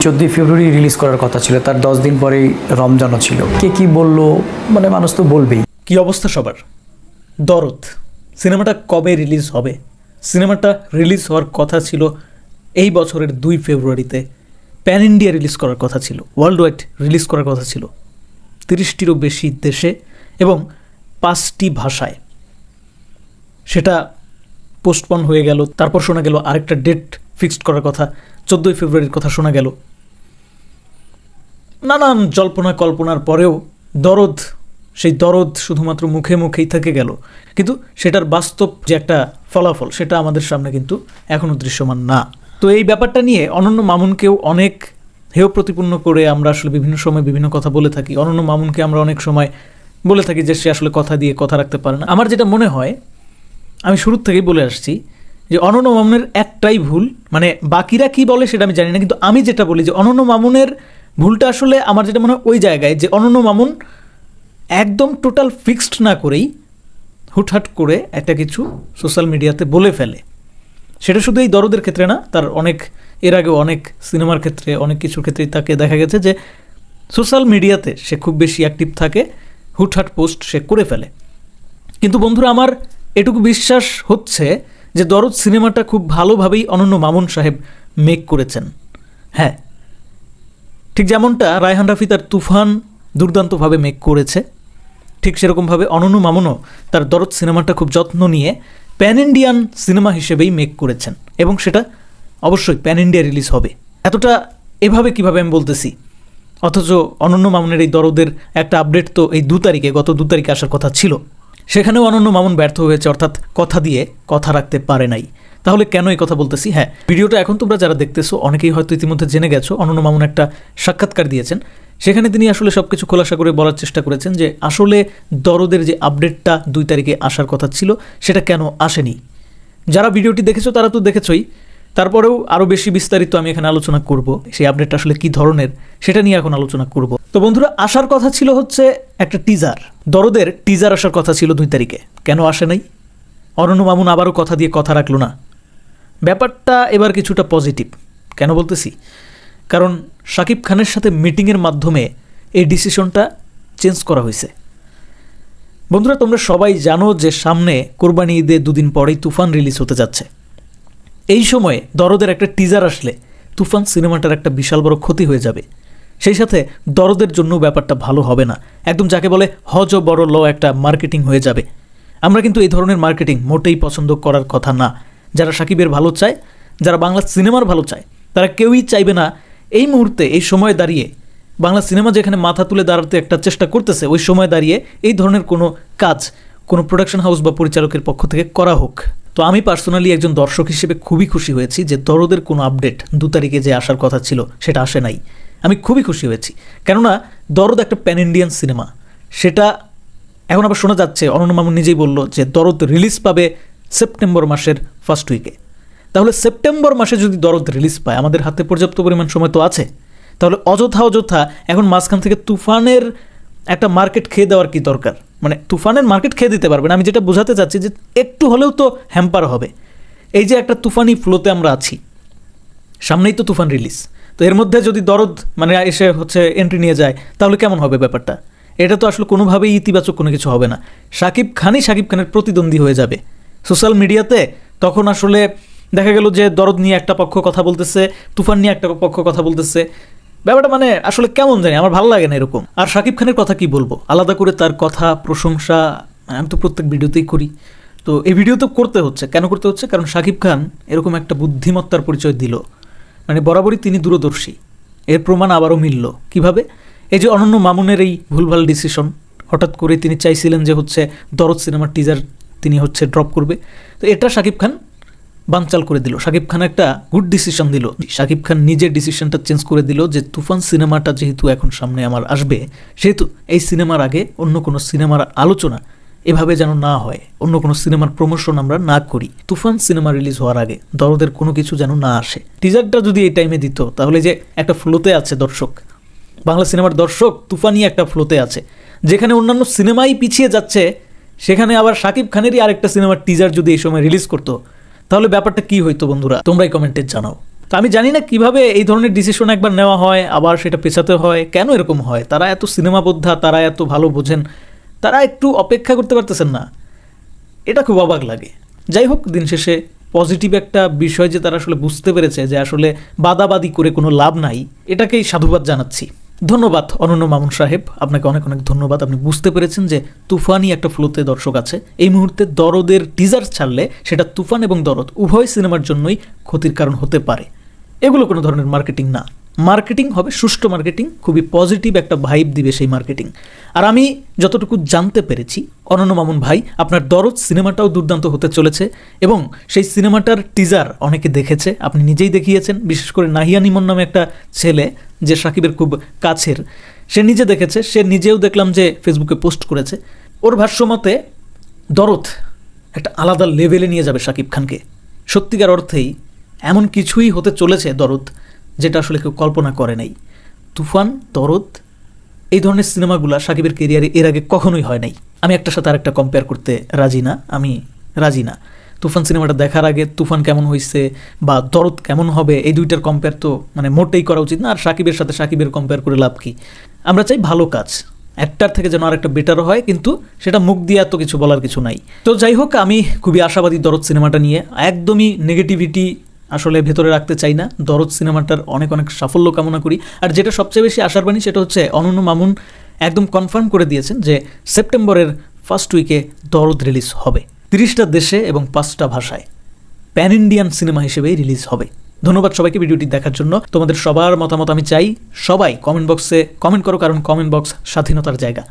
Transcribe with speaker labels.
Speaker 1: চোদ্দই ফেব্রুয়ারি রিলিজ করার কথা ছিল, তার দশ দিন পরেই রমজানও ছিল। কে কি বলল? মানে মানুষ তো বলবেই।
Speaker 2: কি অবস্থা সবার? দরদ। সিনেমাটা কবে রিলিজ হবে? সিনেমাটা রিলিজ হওয়ার কথা ছিল এই বছরের দুই ফেব্রুয়ারিতে। প্যান ইন্ডিয়া রিলিজ করার কথা ছিল ওয়ার্ল্ড ওয়াইড রিলিজ করার কথা ছিল। তিরিশটিরও বেশি দেশে এবং পাঁচটি ভাষায়। সেটা পোস্টপন হয়ে গেল, তারপর শোনা গেল আরেকটা ডেট ফিক্সড করার কথা। চোদ্দোই ফেব্রুয়ারির কথা শোনা গেল। নানান জল্পনা কল্পনার পরেও দরদ, সেই দরদ শুধুমাত্র মুখে মুখেই থেকে গেল। কিন্তু সেটার বাস্তব যে একটা ফলাফল, সেটা আমাদের সামনে কিন্তু এখনও দৃশ্যমান না। তো এই ব্যাপারটা নিয়ে অনন্য মামুনকেও অনেক হেয় প্রতিপন্ন করে আমরা আসলে বিভিন্ন সময় বিভিন্ন কথা বলে থাকি। অনন্য মামুনকে আমরা অনেক সময় বলে থাকি যে সে আসলে কথা দিয়ে কথা রাখতে পারে না। আমার যেটা মনে হয়, আমি শুরুর থেকেই বলে আসছি যে অনন্য মামুনের একটাই ভুল মানে বাকিরা কি বলে সেটা আমি জানি না, কিন্তু আমি যেটা বলি যে অনন্য মামুনের ভুলটা আসলে আমার যেটা মনে হয় ওই জায়গায় যে অনন্য মামুন একদম টোটাল ফিক্সড না করেই হুটহাট করে একটা কিছু সোশ্যাল মিডিয়াতে বলে ফেলে। সেটা শুধু এই দরদের ক্ষেত্রে না, তার অনেক, এর আগেও অনেক সিনেমার ক্ষেত্রে, অনেক কিছুর ক্ষেত্রেই তাকে দেখা গেছে যে সোশ্যাল মিডিয়াতে সে খুব বেশি অ্যাক্টিভ থাকে, হুটহাট পোস্ট সে করে ফেলে। কিন্তু বন্ধুরা, আমার এটুকু বিশ্বাস হচ্ছে যে দরদ সিনেমাটা খুব ভালোভাবেই অনন্য মামুন সাহেব মেক করেছেন। হ্যাঁ ঠিক যেমনটা রায়হান রাফি তার তুফান দুর্দান্তভাবে মেক করেছে, ঠিক সেরকমভাবে অনন্য মামুনও তার দরদ সিনেমাটা খুব যত্ন নিয়ে প্যান ইন্ডিয়ান সিনেমা হিসেবেই মেক করেছেন এবং সেটা অবশ্যই প্যান ইন্ডিয়া রিলিজ হবে। এতটা এভাবে কীভাবে আমি বলতেছি? অথচ অনন্য মামুনের এই দরদের একটা আপডেট তো এই দু তারিখে, গত দু তারিখে আসার কথা ছিল। সেখানেও অনন্য মামুন ব্যর্থ হয়েছে, অর্থাৎ কথা দিয়ে কথা রাখতে পারে নাই। তাহলে কেন এই কথা বলতেছি? হ্যাঁ ভিডিওটা এখন তোমরা যারা দেখতেছো, অনেকেই হয়তো ইতিমধ্যে জেনে গেছো, অনন্য মামুন একটা সাক্ষাৎকার দিয়েছেন। সেখানে তিনি আসলে সব কিছু খোলাসা করে বলার চেষ্টা করেছেন যে, আসলে দরদের যে আপডেটটা দুই তারিখে আসার কথা ছিল, সেটা কেন আসেনি? যারা ভিডিওটি দেখেছ, তারা তো দেখেছই। তারপরেও আরও বেশি বিস্তারিত আমি এখানে আলোচনা করব, সেই আপডেটটা আসলে কি ধরনের সেটা নিয়ে এখন আলোচনা করব। তো বন্ধুরা, আসার কথা ছিল হচ্ছে একটা টিজার দরদের টিজার আসার কথা ছিল দুই তারিখে। কেন আসে নাই? অরণ্য মামুন আবারও কথা দিয়ে কথা রাখল না। ব্যাপারটা এবার কিছুটা পজিটিভ কেন বলতেছি? কারণ শাকিব খানের সাথে মিটিংয়ের মাধ্যমে এই ডিসিশনটা চেঞ্জ করা হয়েছে। বন্ধুরা, তোমরা সবাই জানো যে সামনে কোরবানি ঈদে দুদিন পরেই তুফান রিলিজ হতে যাচ্ছে। এই সময়ে দরদের একটা টিজার আসলে তুফান সিনেমাটার একটা বিশাল বড় ক্ষতি হয়ে যাবে। সেই সাথে দরদের জন্য ব্যাপারটা ভালো হবে না। একদম যাকে বলে হজ বড় ল একটা মার্কেটিং হয়ে যাবে। আমরা কিন্তু এই ধরনের মার্কেটিং মোটেই পছন্দ করার কথা না। যারা সাকিবের ভালো চায়, যারা বাংলা সিনেমার ভালো চায়, তারা কেউই চাইবে না এই মুহূর্তে, এই সময়ে দাঁড়িয়ে বাংলা সিনেমা যেখানে মাথা তুলে দাঁড়াতে একটা চেষ্টা করতেছে, ওই সময় দাঁড়িয়ে এই ধরনের কোনো কাজ কোনো প্রোডাকশন হাউস বা পরিচালকের পক্ষ থেকে করা হোক। তো আমি পার্সোনালি একজন দর্শক হিসেবে খুবই খুশি হয়েছি যে দরদের কোনো আপডেট দু তারিখে যে আসার কথা ছিল সেটা আসে নাই। আমি খুবই খুশি হয়েছি। কেননা দরদ একটা প্যান ইন্ডিয়ান সিনেমা সেটা এখন আবার শোনা যাচ্ছে। অনন্য মামুন নিজেই বলল যে দরদ রিলিজ পাবে সেপ্টেম্বর মাসের ফার্স্ট উইকে তাহলে সেপ্টেম্বর মাসে যদি দরদ রিলিজ পায়, আমাদের হাতে পর্যাপ্ত পরিমাণ সময় তো আছে। তাহলে অযথা অযথা এখন মাঝখান থেকে তুফানের একটা মার্কেট খেয়ে দেওয়ার কি দরকার? মানে তুফানের মার্কেট খেয়ে দিতে পারবে না। আমি যেটা বোঝাতে চাচ্ছি যে একটু হলেও তো হ্যাম্পার হবে। এই যে একটা তুফানি ফ্লোতে আমরা আছি, সামনেই তো তুফান রিলিজ তো এর মধ্যে যদি দরদ মানে এসে হচ্ছে এন্ট্রি নিয়ে যায়, তাহলে কেমন হবে ব্যাপারটা? এটা তো আসলে কোনোভাবেই ইতিবাচক কোনো কিছু হবে না। সাকিব খানই সাকিব খানের প্রতিদ্বন্দ্বী হয়ে যাবে। সোশ্যাল মিডিয়াতে তখন আসলে দেখা গেল যে দরদ নিয়ে একটা পক্ষ কথা বলতেছে, তুফান নিয়ে একটা পক্ষ কথা বলতেছে। ব্যাপারটা মানে আসলে কেমন জানি, আমার ভালো লাগে না এরকম। আর সাকিব খানের কথা কি বলব? আলাদা করে তার কথা, প্রশংসা, আমি তো প্রত্যেক ভিডিওতেই করি। তো এই ভিডিও তো করতে হচ্ছে। কেন করতে হচ্ছে? কারণ সাকিব খান এরকম একটা বুদ্ধিমত্তার পরিচয় দিল। মানে বরাবরই তিনি দূরদর্শী। এর প্রমাণ আবারও মিলল। কীভাবে? এই যে অনন্য মামুনের এই ভুলভাল ডিসিশন হঠাৎ করে তিনি চাইছিলেন যে হচ্ছে দরদ সিনেমার টিজার তিনি হচ্ছে ড্রপ করবে। তো এটা সাকিব খান বানচাল করে দিল। শাকিব খান একটা গুড ডিসিশন দিল। শাকিব খান নিজের ডিসিশনটা চেঞ্জ করে দিল যে তুফান সিনেমাটা যেহেতু এখন সামনে আমার আসবে, সেহেতু এই সিনেমার আগে অন্য কোনো সিনেমার আলোচনা এভাবে যেন না হয়, অন্য কোনো সিনেমার প্রমোশন আমরা না করি। তুফান সিনেমা রিলিজ হওয়ার আগে দরদের কোনো কিছু যেন না আসে। টিজারটা যদি এই টাইমে দিত, তাহলে যে একটা ফ্লোতে আছে দর্শক। বাংলা সিনেমার দর্শক তুফানি একটা ফ্লোতে আছে। যেখানে অন্যান্য সিনেমাই পিছিয়ে যাচ্ছে, সেখানে আবার শাকিব খানেরই আরেকটা সিনেমার টিজার যদি এই সময় রিলিজ করতো তাহলে ব্যাপারটা কি হইতো বন্ধুরা? তোমরাই কমেন্টে জানাও। তো আমি জানি না কীভাবে এই ধরনের ডিসিশন একবার নেওয়া হয়, আবার সেটা পেছাতে হয়, কেন এরকম হয়? তারা এত সিনেমা বোদ্ধা তারা এত ভালো বোঝেন, তারা একটু অপেক্ষা করতে পারতেছেন না। এটা খুব অবাক লাগে। যাই হোক, দিন শেষে পজিটিভ একটা বিষয় যে তারা আসলে বুঝতে পেরেছে যে আসলে বাদাবাদি করে কোনো লাভ নাই, এটাকেই সাধুবাদ জানাচ্ছি। ধন্যবাদ, অনন্য মামুন সাহেব। আপনাকে অনেক অনেক ধন্যবাদ। আপনি বুঝতে পেরেছেন যে তুফানি একটা ফ্লোতে দর্শক আছে। এই মুহূর্তে দরদের টিজার ছাড়লে সেটা তুফান এবং দরদ উভয় সিনেমার জন্যই ক্ষতির কারণ হতে পারে। এগুলো কোনো ধরনের মার্কেটিং না। মার্কেটিং হবে, সুষ্ঠু মার্কেটিং, খুবই পজিটিভ একটা ভাইব দিবে সেই মার্কেটিং। আর আমি যতটুকু জানতে পেরেছি, অনন্য মামুন ভাই, আপনার দরদ সিনেমাটাও দুর্দান্ত হতে চলেছে এবং সেই সিনেমাটার টিজার অনেকে দেখেছে, আপনি নিজেই দেখিয়েছেন, বিশেষ করে নাহিয়া নিমন নামে একটা ছেলে যে সাকিবের খুব কাছের, সে নিজে দেখেছে, সে নিজেও দেখলাম যে ফেসবুকে পোস্ট করেছে। ওর ভাষ্যমতে, দরদ একটা আলাদা লেভেলে নিয়ে যাবে সাকিব খানকে। সত্যিকার অর্থেই এমন কিছুই হতে চলেছে দরদ। যেটা আসলে কেউ কল্পনা করে নাই। তুফান দরদ এই ধরনের সিনেমাগুলো সাকিবের কেরিয়ারে এর আগে কখনোই হয় নাই। আমি একটার সাথে আরেকটা কম্পেয়ার করতে রাজি না, আমি রাজি না। তুফান সিনেমাটা দেখার আগে তুফান কেমন হয়েছে বা দরদ কেমন হবে, এই দুইটার কম্পেয়ার তো মানে মোটেই করা উচিত না। আর সাকিবের সাথে সাকিবের কম্পেয়ার করে লাভ কি? আমরা চাই ভালো কাজ। একটার থেকে যেন আরেকটা বেটার হয়, কিন্তু সেটা মুখ দিয়ে এত কিছু বলার কিছু নাই। তো যাই হোক, আমি খুবই আশাবাদী দরদ সিনেমাটা নিয়ে। একদমই নেগেটিভিটি আসলে ভেতরে রাখতে চাই না। দরদ সিনেমাটার অনেক অনেক সাফল্য কামনা করি। আর যেটা সবচেয়ে বেশি আশার বাণী সেটা হচ্ছে অনন্য মামুন একদম কনফার্ম করে দিয়েছেন যে সেপ্টেম্বরের ফার্স্ট উইকে দরদ রিলিজ হবে। তিরিশটা দেশে এবং পাঁচটা ভাষায়। প্যান ইন্ডিয়ান সিনেমা হিসেবেই রিলিজ হবে। ধন্যবাদ সবাইকে ভিডিওটি দেখার জন্য। তোমাদের সবার মতামত আমি চাই। সবাই কমেন্ট বক্সে কমেন্ট করো, কারণ কমেন্ট বক্স স্বাধীনতার জায়গা।